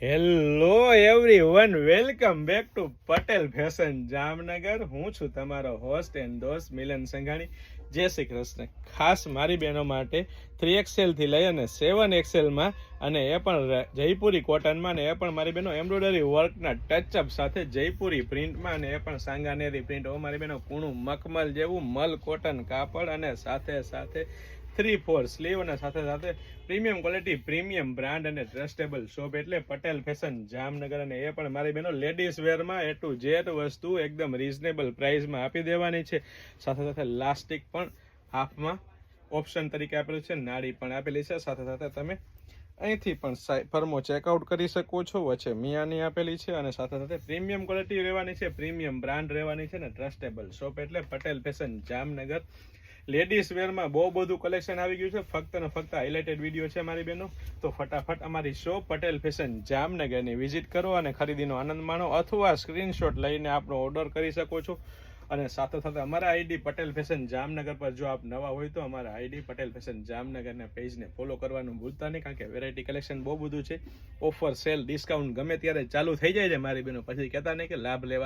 Hello everyone welcome back to Patel fashion Jamnagar હું છું તમારો હોસ્ટ એન્ડ દોસ્ત મિલન સંઘાણી. જય શ્રી કૃષ્ણ. ખાસ મારી બહેનો માટે થ્રી એક્સેલથી લઈ અને સેવન એક્સેલમાં અને એ પણ જયપુરી કોટનમાં ને એ પણ મારી બહેનો એમ્બ્રોઇડરી વર્કના ટચઅપ સાથે જયપુરી પ્રિન્ટમાં અને એ પણ સાંગાનેરી પ્રિન્ટ ઓ મારી બહેનો કૂણું મખમલ જેવું મલ કોટન કાપડ અને સાથે સાથે થ્રી ફોર અને સાથે સાથે પ્રીમિયમ ક્વોલિટી પ્રીમિયમ બ્રાન્ડ અને ટ્રસ્ટેબલ શોપ એટલે પટેલ ફેશન જામનગર અને એ પણ મારી બહેનો લેડીઝ વેરમાં એ ટુ ઝેડ વસ્તુ એકદમ રિઝનેબલ પ્રાઇસમાં આપી દેવાની છે. સાથે સાથે લાસ્ટિક પણ હાફમાં ઓપ્શન તરીકે આપેલું છે. નાળી પણ આપેલી છે. સાથે સાથે તમે અહીંથી પણ ફર્મો ચેકઆઉટ કરી શકો છો. વચ્ચે મિયાની આપેલી છે અને સાથે સાથે પ્રીમિયમ ક્વોલિટી રહેવાની છે. પ્રીમિયમ બ્રાન્ડ રહેવાની છે ને ટ્રસ્ટેબલ શોપ એટલે પટેલ ફેશન જામનગર લેડીઝ વેરમાં બહુ બધું કલેક્શન આવી ગયું છે. ફક્ત ને ફક્ત હાઇલાઇટેડ વીડિયો છે મારી બહેનો તો ફટાફટ અમારી શો પટેલ ફેશન જામનગરની વિઝિટ કરો અને ખરીદીનો આનંદ માણો અથવા સ્ક્રીનશોટ લઈને આપનો ઓર્ડર કરી શકો છો. અને સાથે સાથે અમારા આઈડી પટેલ ફેશન જામનગર પર જો આપ નવા હોય તો અમારા આઈડી પટેલ ફેશન જામનગરના પેજને ફોલો કરવાનું ભૂલતા નહીં, કારણ કે વેરાયટી કલેક્શન બહુ બધું છે. ઓફર સેલ ડિસ્કાઉન્ટ ગમે ત્યારે ચાલુ થઈ જાય છે મારી બહેનો પછી કહેતા નહીં કે લાભ લેવા